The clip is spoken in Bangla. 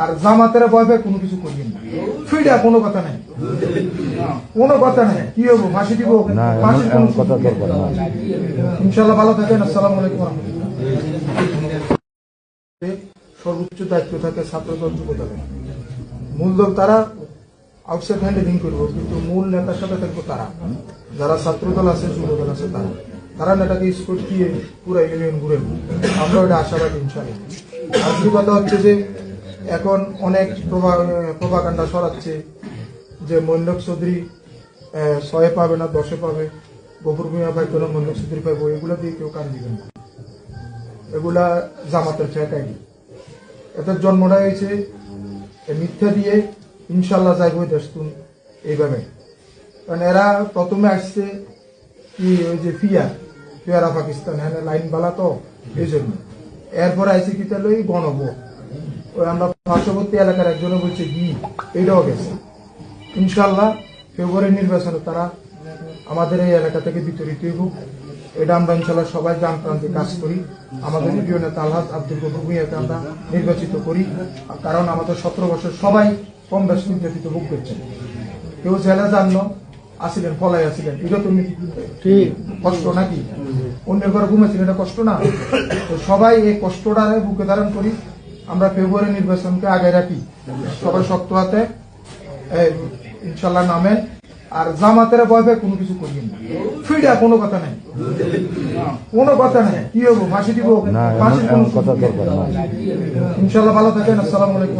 আর জামাতের ভয় পেয়ে কোনো কিছু করবেন না। ফিডা কোনো কথা নাই। কোনো কথা নাই। কি হব? ফাঁসি দিব ফাঁসির কোনো কথা দরকার না। ইনশাল্লাহ ভালো থাকেন। আসসালামু আলাইকুম সর্বোচ্চ দায়িত্ব থাকে ছাত্রদল যুবদলে মূল দল তারা আউটসাইড হ্যান্ডেলিং করব কিন্তু মূল নেতার সাথে থাকব তারা। যারা ছাত্রদল আছে যুবদল আছে তারা। তারা নেতাকে স্কোর দিয়ে পুরো ইউনিয়ন ঘুরে আমরা ওটা আশাবাদী ইনশাল্লাহ আর কি কথা হচ্ছে যে এখন অনেক প্রভাকাণ্ডা সরাচ্ছে যে মৈনক চৌধুরী ছয়ে পাবে না, দশে পাবে। গফুর ভূমিয়া পাইতো না মৈনক চৌধুরী পাইবো? এগুলো দিয়ে কেউ কান দিবেন না। এগুলা জামাতের আইডি। এদের জন্মটা হয়েছে মিথ্যা দিয়ে ইনশাল্লাহ যাইব দেশতুন এইভাবে। কারণ এরা প্রথমে আসছে কি ওই যে ফিয়া, ফিয়ারা পাকিস্তান হ্যাঁ লাইন বালা তো, এই জন্য। এরপরে আইসি কি তাহলে ওই গণব আমরা পার্শ্ববর্তী এলাকার একজনে বলছে গি এটাও গেছে। ইনশাল্লাহ ফেব্রুয়ারি নির্বাচনে তারা আমাদের এই এলাকা থেকে বিতরিত হোক এটা আমরা ইনশাল্লাহ সবাই যে কাজ করি। আমাদের প্রিয় নেতা আলহাজ আব্দুল গফুর ভূঁইয়াকে আমরা নির্বাচিত করি। কারণ আমাদের সতেরো বছর সবাই কম বেশ নির্যাতিত ভোগ করছেন কেউ জেলে জানলো আসিলেন পলাই আসিলেন। এটা তুমি ঠিক। কষ্ট নাকি? অন্যের ঘরে ঘুমেছিলেন এটা কষ্ট না? তো সবাই এই কষ্টটা বুকে ধারণ করি। আমরা ফেব্রুয়ারি নির্বাচনকে আগে রাখি। সবাই শক্ত হাতে ইনশাল্লাহ নামেন আর জামাতের ভয় কোনো কিছু করি না। ফিডা কোনো কথা নাই। কোনো কথা নাই। কি হব? ফাঁসি দিব? ফাঁসির কোনো কথা ইনশাল্লাহ ভালো থাকেন। আসসালাম আলাইকুম